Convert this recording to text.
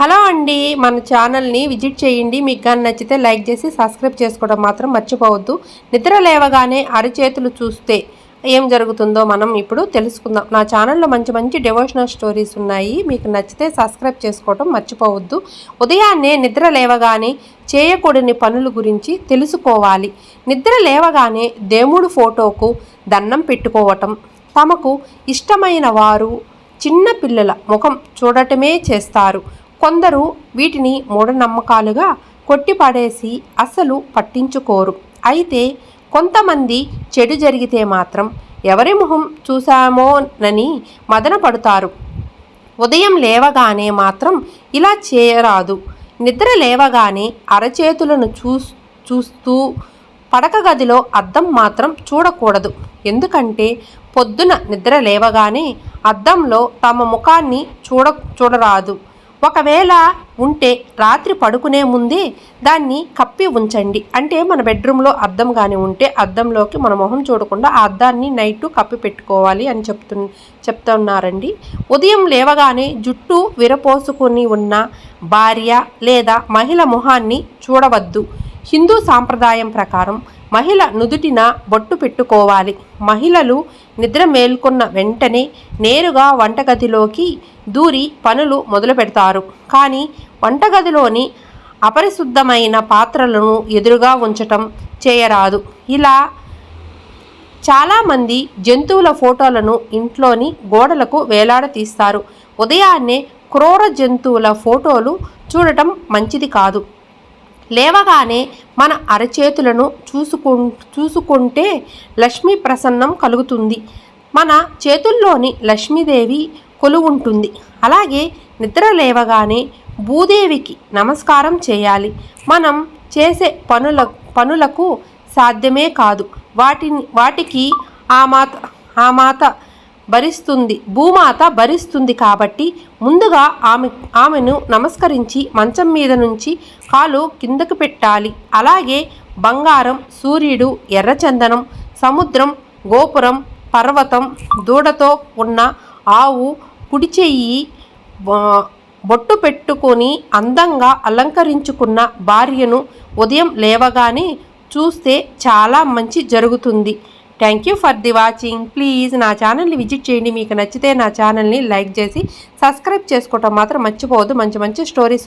Hello అండి మన ఛానల్ని విజిట్ చేయండి. మీకు కానీ నచ్చితే లైక్ చేసి సబ్స్క్రైబ్ చేసుకోవడం మాత్రం మర్చిపోవద్దు. నిద్ర లేవగానే అరిచేతులు చూస్తే ఏం జరుగుతుందో మనం ఇప్పుడు తెలుసుకుందాం. నా ఛానల్లో మంచి మంచి డివోషనల్ స్టోరీస్ ఉన్నాయి. మీకు నచ్చితే సబ్స్క్రైబ్ చేసుకోవడం మర్చిపోవద్దు. ఉదయాన్నే నిద్ర లేవగానే చేయకూడని పనుల గురించి తెలుసుకోవాలి. నిద్ర లేవగానే దేవుడు ఫోటోకు దండం పెట్టుకోవటం తమకు ఇష్టమైన వారు చిన్న పిల్లల ముఖం చూడటమే చేస్తారు. కొందరు వీటిని మూఢనమ్మకాలుగా కొట్టిపడేసి అసలు పట్టించుకోరు. అయితే కొంతమంది చెడు జరిగితే మాత్రం ఎవరి మొహం చూశామోనని మదన పడుతారు ఉదయం లేవగానే మాత్రం ఇలా చేయరాదు. నిద్ర లేవగానే అరచేతులను చూ చూస్తూ పడక గదిలో అద్దం మాత్రం చూడకూడదు. ఎందుకంటే పొద్దున నిద్ర లేవగానే అద్దంలో తమ ముఖాన్ని చూడ చూడరాదు. ఒకవేళ ఉంటే రాత్రి పడుకునే ముందే దాన్ని కప్పి ఉంచండి. అంటే మన బెడ్రూమ్లో అద్దం కానీ ఉంటే అద్దంలోకి మన మొహం చూడకుండా ఆ అద్దాన్ని నైట్ కప్పి పెట్టుకోవాలి అని చెప్తు చెప్తున్నారండి. ఉదయం లేవగానే జుట్టు విరపోసుకొని ఉన్న భార్య లేదా మహిళ మొహాన్ని చూడవద్దు. హిందూ సాంప్రదాయం ప్రకారం మహిళ నుదుటిన బొట్టు పెట్టుకోవాలి. మహిళలు నిద్ర మేల్కొన్న వెంటనే నేరుగా వంటగదిలోకి దూరి పనులు మొదలు పెడతారు. కానీ వంటగదిలోని అపరిశుద్ధమైన పాత్రలను ఎదురుగా ఉంచటం చేయరాదు. ఇలా చాలామంది జంతువుల ఫోటోలను ఇంట్లోని గోడలకు వేలాడతీస్తారు ఉదయాన్నే క్రూర జంతువుల ఫోటోలు చూడటం మంచిది కాదు. లేవగానే మన అరచేతులను చూసుకు చూసుకుంటే లక్ష్మీ ప్రసన్నం కలుగుతుంది. మన చేతుల్లోని లక్ష్మీదేవి కొలువుంటుంది. అలాగే నిద్ర లేవగానే భూదేవికి నమస్కారం చేయాలి. మనం చేసే పనుల పనులకు సాధ్యమే కాదు. వాటిని వాటికి ఆ మాత ఆ మాత భరిస్తుంది. భూమాత భరిస్తుంది కాబట్టి ముందుగా ఆమె ఆమెను నమస్కరించి మంచం మీద నుంచి కాలు కిందకు పెట్టాలి. అలాగే బంగారం సూర్యుడు ఎర్రచందనం సముద్రం గోపురం పర్వతం దూడతో ఉన్న ఆవు కుడి చెయ్యి బొట్టు పెట్టుకొని అందంగా అలంకరించుకున్న భార్యను ఉదయం లేవగానే చూస్తే చాలా మంచి జరుగుతుంది. Thank you for the watching please నా ఛానల్ని విజిట్ చేయండి. మీకు నచ్చితే నా ఛానల్ని లైక్ చేసి సబ్స్క్రైబ్ చేసుకోవటం మాత్రం మర్చిపోవద్దు. మంచి మంచి స్టోరీస్